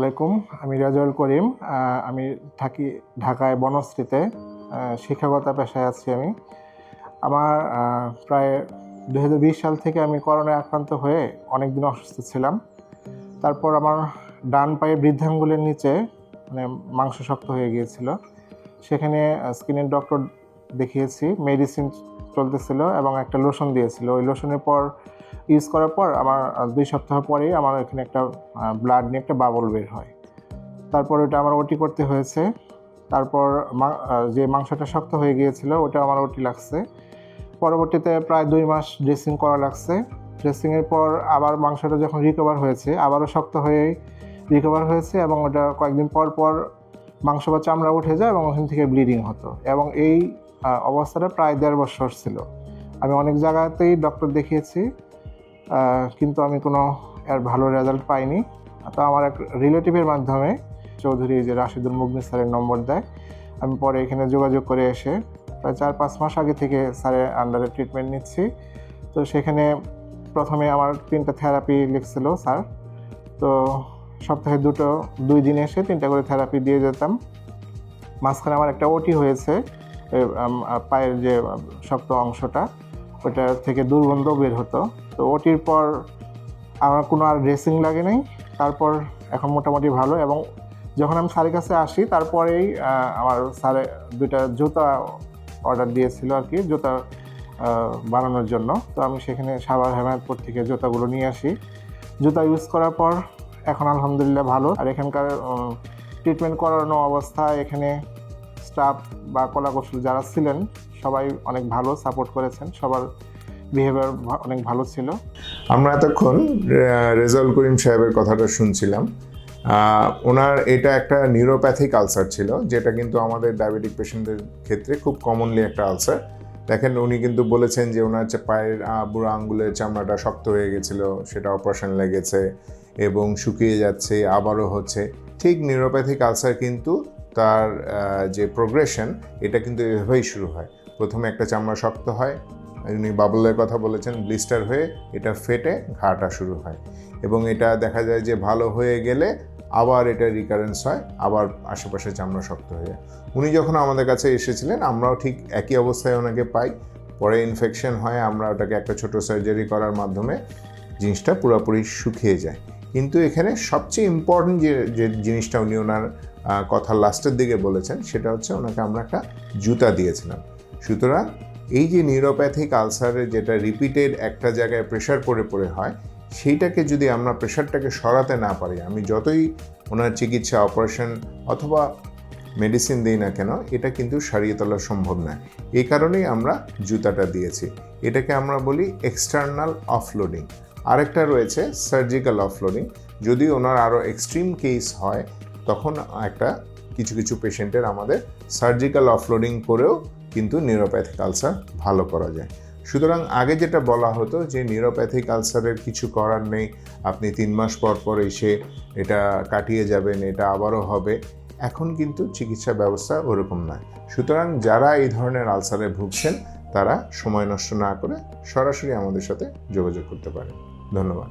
আলাইকুম, আমি রাজল করিম আমি থাকি ঢাকায় বনশ্রীতে শিক্ষাগত পেশায় আছি আমি। আমার প্রায় দু হাজার বিশ সাল থেকে আমি করোনায় আক্রান্ত হয়ে অনেক দিন অসুস্থ ছিলাম। তারপর আমার ডান পায়ে বৃদ্ধাঙ্গুলের নিচে মানে মাংস শক্ত হয়ে গিয়েছিল। সেখানে স্কিনের ডক্টর দেখিয়েছি, মেডিসিন চলতেছিল এবং একটা লোশন দিয়েছিল। ওই লোশনের পর ইউজ করার পর আমার দুই সপ্তাহ পরেই আমার এখানে একটা ব্লাড নিয়ে একটা বাবল বের হয়। তারপর ওটা আমার ওটি করতে হয়েছে। তারপর যে মাংসটা শক্ত হয়ে গিয়েছিল, ওটা আমার ওটি লাগছে। পরবর্তীতে প্রায় দুই মাস ড্রেসিং করা লাগছে। ড্রেসিংয়ের পর আবার মাংসটা যখন রিকভার হয়েছে, আবারও শক্ত হয়েই রিকভার হয়েছে এবং ওটা কয়েকদিন পর পর মাংস বা চামড়া উঠে যায় এবং ওখান থেকে ব্লিডিং হতো। এবং এই অবস্থাটা প্রায় দেড় বছর ছিল। আমি অনেক জায়গাতেই ডক্টর দেখিয়েছি। কিন্তু আমি কোনো এর ভালো রেজাল্ট পাইনি। তো আমার এক রিলেটিভের মাধ্যমে চৌধুরী যে রাশিদুল মুগনি স্যারের নম্বর দেয়, আমি পরে এখানে যোগাযোগ করে এসে প্রায় চার পাঁচ মাস আগে থেকে স্যারের আন্ডারে ট্রিটমেন্ট নিচ্ছি। তো সেখানে প্রথমে আমার তিনটা থেরাপি লিখছিল স্যার। তো সপ্তাহে দুটো, দুই দিন এসে তিনটা করে থেরাপি দিয়ে যেতাম। মাঝখানে আমার একটা ওটি হয়েছে পায়ের যে শক্ত অংশটা। ওটা থেকে দুর্গন্ধ বের হতো। তো ওটির পর আমার কোনো আর ড্রেসিং লাগে নাই। তারপর এখন মোটামুটি ভালো এবং যখন আমি স্যারের কাছে আসি, তারপরেই আমার স্যারে দুইটা জুতা অর্ডার দিয়েছিল আর কি, জুতা বানানোর জন্য। তো আমি সেখানে সাভার হেমায়তপুর থেকে জুতাগুলো নিয়ে আসি। জুতা ইউজ করার পর এখন আলহামদুলিল্লাহ ভালো। আর এখানকার ট্রিটমেন্ট করানো অবস্থা এখানে স্টাফ বা কলাকৌশল যারা ছিলেন, সবাই অনেক ভালো সাপোর্ট করেছেন, সবার বিহেভিয়ার অনেক ভালো ছিল। আমরা এতক্ষণ রেজাউল করিম সাহেবের কথাটা শুনছিলাম। ওনার এটা একটা নিউরোপ্যাথিক আলসার ছিল, যেটা কিন্তু আমাদের ডায়াবেটিক পেশেন্টদের ক্ষেত্রে খুব কমনলি একটা আলসার দেখেন, উনি কিন্তু বলেছেন যে ওনার পায়ের বুড়ো আঙ্গুলের চামড়াটা শক্ত হয়ে গেছিল, সেটা অপারেশন লেগেছে এবং শুকিয়ে যাচ্ছে, আবারও হচ্ছে। ঠিক নিউরোপ্যাথিক আলসার কিন্তু তার যে প্রোগ্রেশন এটা কিন্তু এভাবেই শুরু হয়। প্রথমে একটা চামড়া শক্ত হয়, উনি বাবলের কথা বলেছেন ব্লিস্টার হয়ে এটা ফেটে ঘাটা শুরু হয়। এবং এটা দেখা যায় যে ভালো হয়ে গেলে আবার এটা রিকারেন্স হয়, আবার আশেপাশে চামড়া শক্ত হয়ে যায়। উনি যখন আমাদের কাছে এসেছিলেন, আমরাও ঠিক একই অবস্থায় ওনাকে পাই। পরে ইনফেকশন হয়, আমরা ওটাকে একটা ছোট সার্জারি করার মাধ্যমে জিনিসটা পুরোপুরি শুকিয়ে যায়। কিন্তু এখানে সবচেয়ে ইম্পর্টেন্ট যে যে জিনিসটা উনি ওনার কথার লাস্টের দিকে বলেছেন, সেটা হচ্ছে ওনাকে আমরা একটা জুতা দিয়েছিলাম। সুতরাং এই যে নিউরোপ্যাথিক আলসারের যেটা রিপিটেড একটা জায়গায় প্রেশার পড়ে পড়ে হয়, সেইটাকে যদি আমরা প্রেশারটাকে সরাতে না পারি, আমি যতই ওনার চিকিৎসা অপারেশন অথবা মেডিসিন দিই না কেন, এটা কিন্তু সারিয়ে তোলা সম্ভব নয়। এই কারণেই আমরা জুতাটা দিয়েছি। এটাকে আমরা বলি এক্সটার্নাল অফলোডিং আরেকটা রয়েছে সার্জিক্যাল অফলোডিং যদি ওনার আরও এক্সট্রিম কেস হয়, তখন একটা কিছু কিছু পেশেন্টের আমাদের সার্জিক্যাল অফলোডিং করেও কিন্তু নিউরোপ্যাথিক আলসার ভালো করা যায়। সুতরাং আগে যেটা বলা হতো যে নিউরোপ্যাথিক আলসারের কিছু করার নেই, আপনি তিন মাস পর পর এসে এটা কাটিয়ে যাবেন, এটা আবারও হবে, এখন কিন্তু চিকিৎসা ব্যবস্থা ওরকম নয় সুতরাং যারা এই ধরনের আলসারে ভুগছেন, তারা সময় নষ্ট না করে সরাসরি আমাদের সাথে যোগাযোগ করতে পারেন। ধন্যবাদ।